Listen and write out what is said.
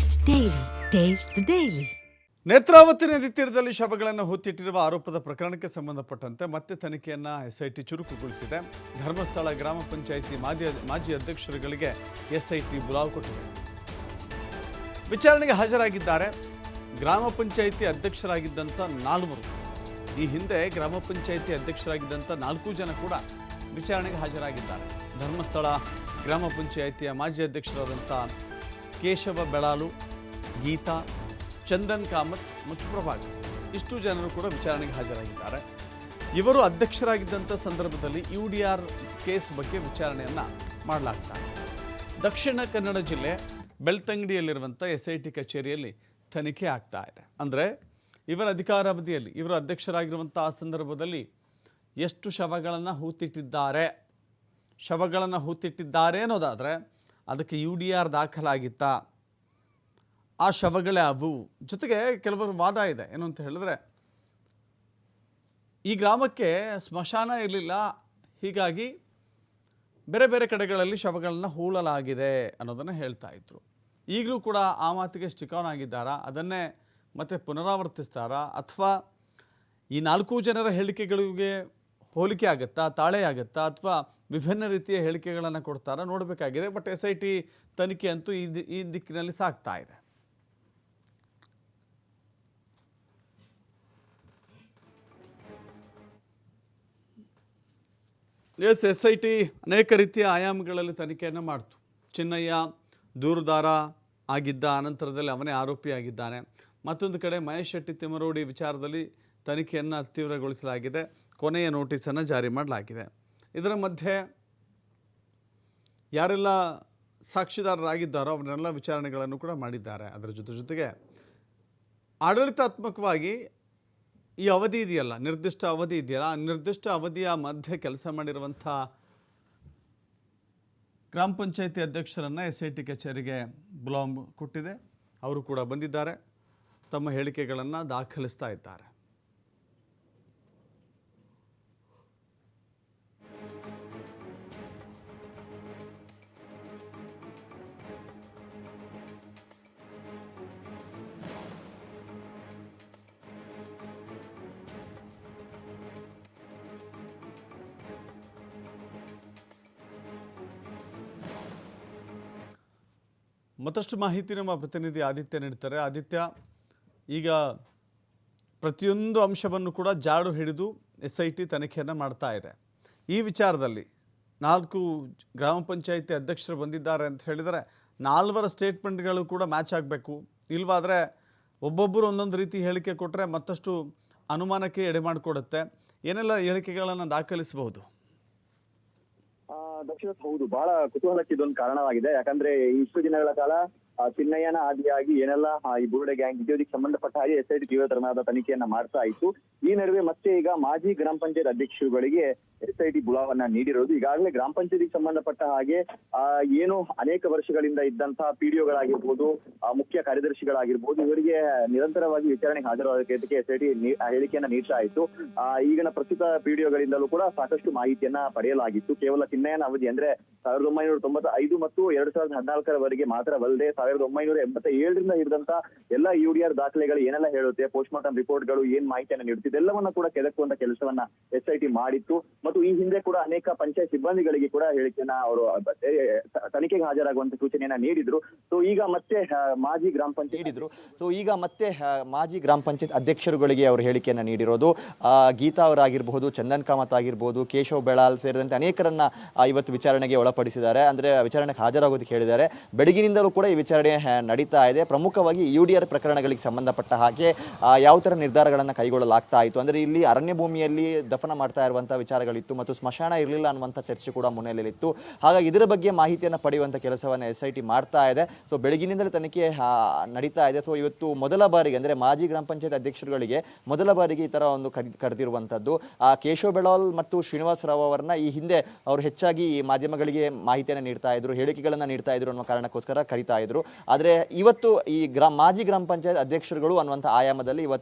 Taste daily taste daily. Netravati ನದಿ ತೀರದಲ್ಲಿ ಶವಗಳನ್ನು ಹೊತ್ತಿಟ್ಟಿರುವ ಆರೋಪದ ಪ್ರಕರಣಕ್ಕೆ ಸಂಬಂಧಪಟ್ಟಂತೆ ಮತ್ತೆ ತನಿಖೆಯನ್ನು ಎಸ್ಐಟಿ ಚುರುಕುಗೊಳಿಸಿದೆ. ಧರ್ಮಸ್ಥಳ ಗ್ರಾಮ ಪಂಚಾಯಿತಿ ಮಾಜಿ ಮಾಜಿ ಅಧ್ಯಕ್ಷರುಗಳಿಗೆ ಎಸ್ಐಟಿ ಬುಲಾವ್ ಕೊಟ್ಟಿದೆ. ವಿಚಾರಣೆಗೆ ಹಾಜರಾಗಿದ್ದಾರೆ. ಗ್ರಾಮ ಪಂಚಾಯಿತಿ ಅಧ್ಯಕ್ಷರಾಗಿದ್ದಂಥ ನಾಲ್ವರು. ಈ ಹಿಂದೆ ಗ್ರಾಮ ಪಂಚಾಯಿತಿ ಅಧ್ಯಕ್ಷರಾಗಿದ್ದಂಥ ನಾಲ್ಕು ಜನ ಕೂಡ ವಿಚಾರಣೆಗೆ ಹಾಜರಾಗಿದ್ದಾರೆ. ಧರ್ಮಸ್ಥಳ ಗ್ರಾಮ ಪಂಚಾಯಿತಿಯ ಮಾಜಿ ಅಧ್ಯಕ್ಷರಾದಂಥ ಕೇಶವ ಬೆಳಾಲು, ಗೀತಾ, ಚಂದನ್ ಕಾಮತ್ ಮತ್ತು ಪ್ರಭಾಕರ್. ಇಷ್ಟು ಜನರು ಕೂಡ ವಿಚಾರಣೆಗೆ ಹಾಜರಾಗಿದ್ದಾರೆ. ಇವರು ಅಧ್ಯಕ್ಷರಾಗಿದ್ದಂಥ ಸಂದರ್ಭದಲ್ಲಿ ಯು ಡಿ ಆರ್ ಕೇಸ್ ಬಗ್ಗೆ ವಿಚಾರಣೆಯನ್ನು ಮಾಡಲಾಗ್ತಾರೆ ದಕ್ಷಿಣ ಕನ್ನಡ ಜಿಲ್ಲೆ ಬೆಳ್ತಂಗಡಿಯಲ್ಲಿರುವಂಥ ಎಸ್ ಐ ಟಿ ಕಚೇರಿಯಲ್ಲಿ ತನಿಖೆ ಆಗ್ತಾ ಇದೆ. ಅಂದರೆ ಇವರ ಅಧಿಕಾರಾವಧಿಯಲ್ಲಿ, ಇವರು ಅಧ್ಯಕ್ಷರಾಗಿರುವಂಥ ಆ ಸಂದರ್ಭದಲ್ಲಿ ಎಷ್ಟು ಶವಗಳನ್ನು ಹೂತಿಟ್ಟಿದ್ದಾರೆ? ಶವಗಳನ್ನು ಹೂತಿಟ್ಟಿದ್ದಾರೆ ಅನ್ನೋದಾದರೆ ಅದಕ್ಕೆ ಯು ಡಿ ಆರ್ ದಾಖಲಾಗಿತ್ತಾ? ಆ ಶವಗಳೇ ಅವು. ಜೊತೆಗೆ ಕೆಲವರು ವಾದ ಇದೆ. ಏನು ಅಂತ ಹೇಳಿದ್ರೆ, ಈ ಗ್ರಾಮಕ್ಕೆ ಸ್ಮಶಾನ ಇರಲಿಲ್ಲ. ಹೀಗಾಗಿ ಬೇರೆ ಬೇರೆ ಕಡೆಗಳಲ್ಲಿ ಶವಗಳನ್ನು ಹೂಳಲಾಗಿದೆ ಅನ್ನೋದನ್ನು ಹೇಳ್ತಾ ಇದ್ರು. ಈಗಲೂ ಕೂಡ ಆ ಮಾತಿಗೆ ಸ್ಟಿಕಾನ್ ಆಗಿದ್ದಾರಾ? ಅದನ್ನೇ ಮತ್ತೆ ಪುನರಾವರ್ತಿಸ್ತಾರಾ? ಅಥವಾ ಈ ನಾಲ್ಕು ಜನರ ಹೇಳಿಕೆಗಳಿಗೆ ಹೋಲಿಕೆ ಆಗುತ್ತಾ, ತಾಳೆ ಆಗುತ್ತಾ ಅಥವಾ ವಿಭಿನ್ನ ರೀತಿಯ ಹೇಳಿಕೆಗಳನ್ನು ಕೊಡ್ತಾರಾ ನೋಡಬೇಕಾಗಿದೆ ಬಟ್ ಎಸ್ ಐ ಟಿ ತನಿಖೆ ಅಂತೂ ಈ ಈ ದಿಕ್ಕಿನಲ್ಲಿ ಸಾಗ್ತಾ ಇದೆ. ಎಸ್ ಎಸ್ ಐ ಟಿ ಅನೇಕ ರೀತಿಯ ಆಯಾಮಗಳಲ್ಲಿ ತನಿಖೆಯನ್ನು ಮಾಡ್ತು. ಚಿನ್ನಯ್ಯ ದೂರುದಾರ ಆಗಿದ್ದ ಅನಂತರದಲ್ಲಿ ಅವನೇ ಆರೋಪಿಯಾಗಿದ್ದಾನೆ ಮತ್ತೊಂದು ಕಡೆ ಮಹೇಶ್ ಶೆಟ್ಟಿ ತಿಮರೋಡಿ ವಿಚಾರದಲ್ಲಿ ತನಿಖೆಯನ್ನು ತೀವ್ರಗೊಳಿಸಲಾಗಿದೆ. ಕೊನೆಯ ನೋಟಿಸನ್ನು ಜಾರಿ ಮಾಡಲಾಗಿದೆ. ಇದರ ಮಧ್ಯೆ ಯಾರೆಲ್ಲ ಸಾಕ್ಷಿದಾರರಾಗಿದ್ದಾರೋ ಅವರೆಲ್ಲ ವಿಚಾರಣೆಗಳನ್ನು ಕೂಡ ಮಾಡಿದ್ದಾರೆ. ಅದರ ಜೊತೆ ಜೊತೆಗೆ ಆಡಳಿತಾತ್ಮಕವಾಗಿ ಈ ಅವಧಿ ಇದೆಯಲ್ಲ, ನಿರ್ದಿಷ್ಟ ಅವಧಿ ಇದೆಯಲ್ಲ, ಆ ನಿರ್ದಿಷ್ಟ ಅವಧಿಯ ಮಧ್ಯೆ ಕೆಲಸ ಮಾಡಿರುವಂಥ ಗ್ರಾಮ ಪಂಚಾಯಿತಿ ಅಧ್ಯಕ್ಷರನ್ನು ಎಸ್ ಐ ಟಿ ಕಚೇರಿಗೆ ಬ್ಲಾಂಬ್ ಕೊಟ್ಟಿದೆ. ಅವರು ಕೂಡ ಬಂದಿದ್ದಾರೆ. ತಮ್ಮ ಹೇಳಿಕೆಗಳನ್ನು ದಾಖಲಿಸ್ತಾ ಇದ್ದಾರೆ. ಮತ್ತಷ್ಟು ಮಾಹಿತಿ ನಮ್ಮ ಪ್ರತಿನಿಧಿ ಆದಿತ್ಯ ನೀಡ್ತಾರೆ. ಆದಿತ್ಯ, ಈಗ ಪ್ರತಿಯೊಂದು ಅಂಶವನ್ನು ಕೂಡ ಜಾಡು ಹಿಡಿದು ಎಸ್ ಐ ಟಿ ತನಿಖೆಯನ್ನು ಮಾಡ್ತಾ ಇದೆ. ಈ ವಿಚಾರದಲ್ಲಿ ನಾಲ್ಕು ಗ್ರಾಮ ಪಂಚಾಯಿತಿ ಅಧ್ಯಕ್ಷರು ಬಂದಿದ್ದಾರೆ ಅಂತ ಹೇಳಿದರೆ ನಾಲ್ವರ ಸ್ಟೇಟ್ಮೆಂಟ್ಗಳು ಕೂಡ ಮ್ಯಾಚ್ ಆಗಬೇಕು. ಇಲ್ವಾದರೆ ಒಬ್ಬೊಬ್ಬರು ಒಂದೊಂದು ರೀತಿ ಹೇಳಿಕೆ ಕೊಟ್ಟರೆ ಮತ್ತಷ್ಟು ಅನುಮಾನಕ್ಕೆ ಎಡೆ ಮಾಡಿಕೊಡುತ್ತೆ. ಏನೆಲ್ಲ ಹೇಳಿಕೆಗಳನ್ನು ದಾಖಲಿಸಬಹುದು? ದಕ್ಷಿಣ ಹೌದು. ಬಹಳ ಕುತೂಹಲಕ್ಕೆ ಇದೊಂದು ಕಾರಣವಾಗಿದೆ. ಯಾಕಂದ್ರೆ ಇಷ್ಟು ದಿನಗಳ ಕಾಲ ಚಿನ್ನಯ್ಯನ ಆದಿಯಾಗಿ ಏನೆಲ್ಲ ಈ ಬುರುಡೆ ಗ್ಯಾಂಗ್ ಇತ್ಯಾದಿಗೆ ಸಂಬಂಧಪಟ್ಟ ಹಾಗೆ ಎಸ್ ಐ ಟಿ ತೀವ್ರ ತರನಾದ ತನಿಖೆಯನ್ನ ಮಾಡ್ತಾ ಇತ್ತು. ಈ ನಡುವೆ ಮತ್ತೆ ಈಗ ಮಾಜಿ ಗ್ರಾಮ ಪಂಚಾಯತ್ ಅಧ್ಯಕ್ಷರುಗಳಿಗೆ ಎಸ್ ಐ ಟಿ ಬುಲಾವನ್ನ ನೀಡಿರೋದು. ಈಗಾಗಲೇ ಗ್ರಾಮ ಪಂಚಾಯತಿಗೆ ಸಂಬಂಧಪಟ್ಟ ಹಾಗೆ ಆ, ಏನು ಅನೇಕ ವರ್ಷಗಳಿಂದ ಇದ್ದಂತಹ ಪಿಡಿಒಗಳಾಗಿರ್ಬೋದು ಮುಖ್ಯ ಕಾರ್ಯದರ್ಶಿಗಳಾಗಿರ್ಬೋದು ಇವರಿಗೆ ನಿರಂತರವಾಗಿ ವಿಚಾರಣೆಗೆ ಹಾಜರಾಗೋದಕ್ಕೆ ಎಸ್ ಐ ಟಿ ಹೇಳಿಕೆಯನ್ನ ನೀಡ್ತಾ ಇತ್ತು ಈಗಿನ ಪ್ರಸ್ತುತ ಪಿಡಿಒಗಳಿಂದಲೂ ಕೂಡ ಸಾಕಷ್ಟು ಮಾಹಿತಿಯನ್ನ ಪಡೆಯಲಾಗಿತ್ತು. ಕೇವಲ ಚಿನ್ನಯ್ಯನ ಅವಧಿ ಅಂದ್ರೆ ಸಾವಿರದ ಒಂಬೈನೂರ ತೊಂಬತ್ತ ಐದು ಮತ್ತು ಎರಡ್ ಸಾವಿರದ ಹದಿನಾಲ್ಕರವರೆಗೆ ಮಾತ್ರವಲ್ಲದೆ ಸಾವಿರದ ಒಂಬೈನೂರ ಎಂಬತ್ತ ಏಳರಿಂದ ಇರಿದಂತ ಎಲ್ಲ ಯುಡಿಆರ್ ದಾಖಲೆಗಳು ಏನೆಲ್ಲ ಹೇಳುತ್ತೆ ಪೋಸ್ಟ್ ಮಾರ್ಟಮ್ ರಿಪೋರ್ಟ್ಗಳು ಏನ್ ಮಾಹಿತಿಯನ್ನು ನೀಡುತ್ತಿದೆ ಎಲ್ಲವನ್ನ ಕೂಡ ಕೆದಕುವಂತ ಕೆಲಸವನ್ನ ಎಸ್ ಮಾಡಿತ್ತು. ಮತ್ತು ಈ ಹಿಂದೆ ಕೂಡ ಅನೇಕ ಪಂಚಾಯತ್ ಸಿಬ್ಬಂದಿಗಳಿಗೆ ಕೂಡ ಹೇಳಿಕೆಯನ್ನ ಅವರು ತನಿಖೆಗೆ ಹಾಜರಾಗುವಂತ ಸೂಚನೆಯನ್ನ ನೀಡಿದ್ರು. ಸೊ ಈಗ ಮತ್ತೆ ಮಾಜಿ ಗ್ರಾಮ ಪಂಚಾಯತ್ ನೀಡಿದ್ರು. ಸೊ ಈಗ ಮತ್ತೆ ಮಾಜಿ ಗ್ರಾಮ ಪಂಚಾಯತ್ ಅಧ್ಯಕ್ಷರುಗಳಿಗೆ ಅವರು ಹೇಳಿಕೆಯನ್ನ ನೀಡಿರೋದು. ಗೀತಾ ಅವರಾಗಿರ್ಬಹುದು, ಚಂದನ್ ಕಾಮತ್ ಆಗಿರ್ಬೋದು, ಕೇಶವ್ ಬೆಳಾಲ್ ಸೇರಿದಂತೆ ಅನೇಕರನ್ನ ಇವತ್ತು ವಿಚಾರಣೆಗೆ ಒಳಪಡಿಸಿದ್ದಾರೆ. ಅಂದ್ರೆ, ವಿಚಾರಣೆಗೆ ಹಾಜರಾಗೋದಕ್ಕೆ ಹೇಳಿದ್ದಾರೆ. ಬೆಳಗಿನಿಂದಲೂ ಕೂಡ ಈ ವಿಚಾರಣೆ ಆ, ನಡೀತಾ ಇದೆ. ಪ್ರಮುಖವಾಗಿ ಯು ಡಿ ಆರ್ ಪ್ರಕರಣಗಳಿಗೆ ಸಂಬಂಧಪಟ್ಟ ಹಾಗೆ ಯಾವ ಥರ ನಿರ್ಧಾರಗಳನ್ನು ಕೈಗೊಳ್ಳಲಾಗ್ತಾ ಇತ್ತು? ಅಂದ್ರೆ ಇಲ್ಲಿ ಅರಣ್ಯ ಭೂಮಿಯಲ್ಲಿ ದಫನ ಮಾಡ್ತಾ ಇರುವಂಥ ವಿಚಾರಗಳಿತ್ತು ಮತ್ತು ಸ್ಮಶಾನ ಇರಲಿಲ್ಲ ಅನ್ನುವಂಥ ಚರ್ಚೆ ಕೂಡ ಮುನ್ನೆಲೆಯಲ್ಲಿತ್ತು. ಹಾಗಾಗಿ ಇದರ ಬಗ್ಗೆ ಮಾಹಿತಿಯನ್ನು ಪಡೆಯುವಂಥ ಕೆಲಸವನ್ನು ಎಸ್ ಐ ಟಿ ಮಾಡ್ತಾ ಇದೆ. ಸೊ ಬೆಳಗಿನಿಂದಲೇ ತನಿಖೆ ನಡೀತಾ ಇದೆ. ಸೊ ಇವತ್ತು ಮೊದಲ ಬಾರಿಗೆ ಅಂದರೆ ಮಾಜಿ ಗ್ರಾಮ ಪಂಚಾಯತ್ ಅಧ್ಯಕ್ಷರುಗಳಿಗೆ ಮೊದಲ ಬಾರಿಗೆ ಈ ಥರ ಒಂದು ಕರೆ ಕರೆದಿರುವಂಥದ್ದು ಆ ಕೇಶವ ಬೆಳಾಲ್ ಮತ್ತು ಶ್ರೀನಿವಾಸ್ ರಾವ್ ಅವರನ್ನ ಈ ಹಿಂದೆ ಅವರು ಹೆಚ್ಚಾಗಿ ಈ ಮಾಧ್ಯಮಗಳಿಗೆ ಮಾಹಿತಿಯನ್ನು ನೀಡ್ತಾ ಇದ್ರು ಹೇಳಿಕೆಗಳನ್ನು ನೀಡ್ತಾ ಇದ್ರು ಅನ್ನೋ ಕಾರಣಕ್ಕೋಸ್ಕರ ಕರಿತಾ ಇದ್ರು. ಆದರೆ ಇವತ್ತು ಈ ಗ್ರಾಮ ಮಾಜಿ ಗ್ರಾಮ ಪಂಚಾಯತ್ ಅಧ್ಯಕ್ಷರುಗಳು ಅನ್ನುವಂಥ ಆಯಾಮದಲ್ಲಿ ಇವತ್ತು